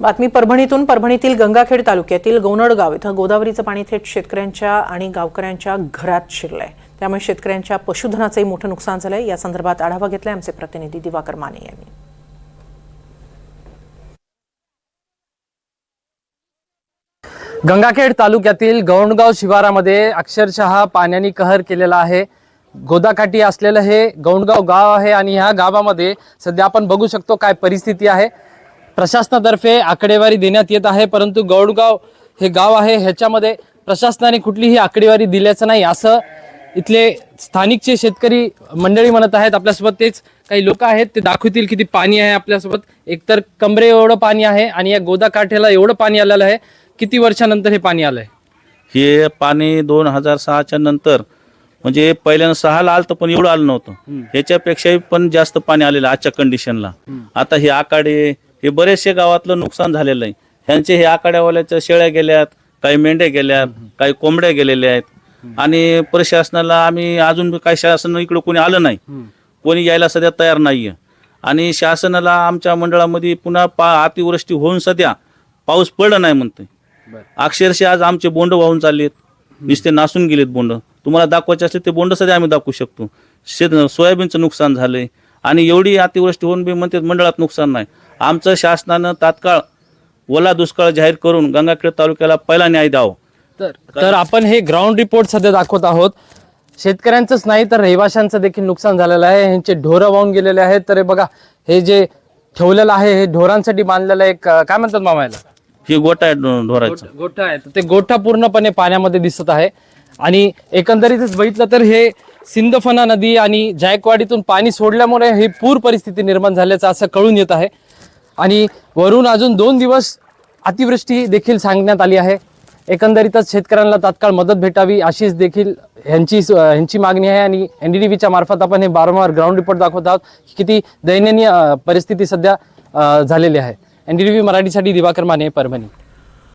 बातमी परभणीतून. परभणीतील गंगाखेड तालुक्यातील गोनडगाव इथं गोदावरीचं पाणी थेट शेतकऱ्यांच्या आणि गावकऱ्यांच्या घरात शिरलंय. त्यामुळे शेतकऱ्यांच्या पशुधनाचंही मोठं नुकसान झालंय. या संदर्भात आढावा घेतलाय आमचे प्रतिनिधी दिवाकर माने यांनी. गंगाखेड तालुक्यातील गौंडगाव शिवारामध्ये अक्षरशः पाण्याने कहर केलेला आहे. गोदाकाठी असलेलं हे गौंडगाव गाव आहे आणि ह्या गावामध्ये सध्या आपण बघू शकतो काय परिस्थिती आहे. प्रशासनातर्फे आकडेवारी देण्यात येत आहे परंतु गौडगाव हे गाव आहे ह्याच्यामध्ये प्रशासनाने कुठलीही आकडेवारी दिल्याचं नाही. असं इथले स्थानिकचे शेतकरी मंडळी म्हणत आहेत. आपल्यासोबत तेच काही लोक आहेत. ते दाखवतील किती पाणी आहे आपल्यासोबत. एकतर कमरे एवढं पाणी आहे आणि या गोदा काठ्याला एवढं पाणी आलेलं आहे. किती वर्षानंतर हे पाणी आलंय? हे पाणी दोन हजार सहाच्या नंतर म्हणजे पहिल्यांदा सहाला आलं पण एवढं आलं नव्हतं. ह्याच्यापेक्षाही पण जास्त पाणी आलेलं आजच्या कंडिशनला आता हे आकाडे हे बरेचसे गावातलं नुकसान झालेलं आहे. ह्यांचे हे आकाड्यावाल्याच्या शेळ्या गेल्यात काही मेंढ्या गेल्यात काही कोंबड्या गेलेल्या आहेत. आणि प्रशासनाला आम्ही अजून काही शासन इकडे कोणी आलं नाही. कोणी यायला सध्या तयार नाहीये. आणि शासनाला आमच्या मंडळामध्ये पुन्हा पा अतिवृष्टी होऊन सध्या पाऊस पडला नाही म्हणतोय. अक्षरशः आज आमचे बोंड वाहून चाललेत. नुसते नासून गेलेत बोंड. तुम्हाला दाखवायचे असले ते बोंड सध्या आम्ही दाखवू शकतो. शेत सोयाबीनचं नुकसान झालंय. आणि एवढी अतिवृष्टी होऊन बी म्हणते मंडळात नुकसान नाही. आमचं शासनानं तात्काळ ओला दुष्काळ जाहीर करून गंगाखेड तालुक्याला पहिला न्याय द्यावा. तर तर आपण हे ग्राउंड रिपोर्ट सध्या दाखवत आहोत. शेतकऱ्यांचंच नाही तर रहिवाशांचं देखील नुकसान झालेलं आहे. ह्यांचे ढोरं वाहून गेलेले आहेत. तर हे बघा हे जे ठेवलेलं आहे हे ढोरांसाठी बांधलेलं एक अं, काय म्हणतात मामा याला? ही गोटा आहे ढो- ढोराचा. गोठा आहे. तर ते गोठा पूर्णपणे पाण्यामध्ये दिसत आहे. आणि एकंदरीतच बघितलं तर हे सिंदफना नदी आणि जायकवाडीतून पाणी सोडल्यामुळे ही पूर परिस्थिती निर्माण झाल्याचं असं कळून येत आहे. आणि वरून अजून दोन दिवस अतिवृष्टी देखील सांगण्यात आली आहे. एकंदरीतच शेतकऱ्यांना तात्काळ मदत भेटावी अशीच देखील ह्यांची ह्यांची मागणी आहे आणि एन डी टी व्हीच्या मार्फत आपण हे वारंवार ग्राउंड रिपोर्ट दाखवत आहोत की किती दयनीय परिस्थिती सध्या झालेली आहे. एन डी टी व्ही मराठीसाठी दिवाकर माने परभणी.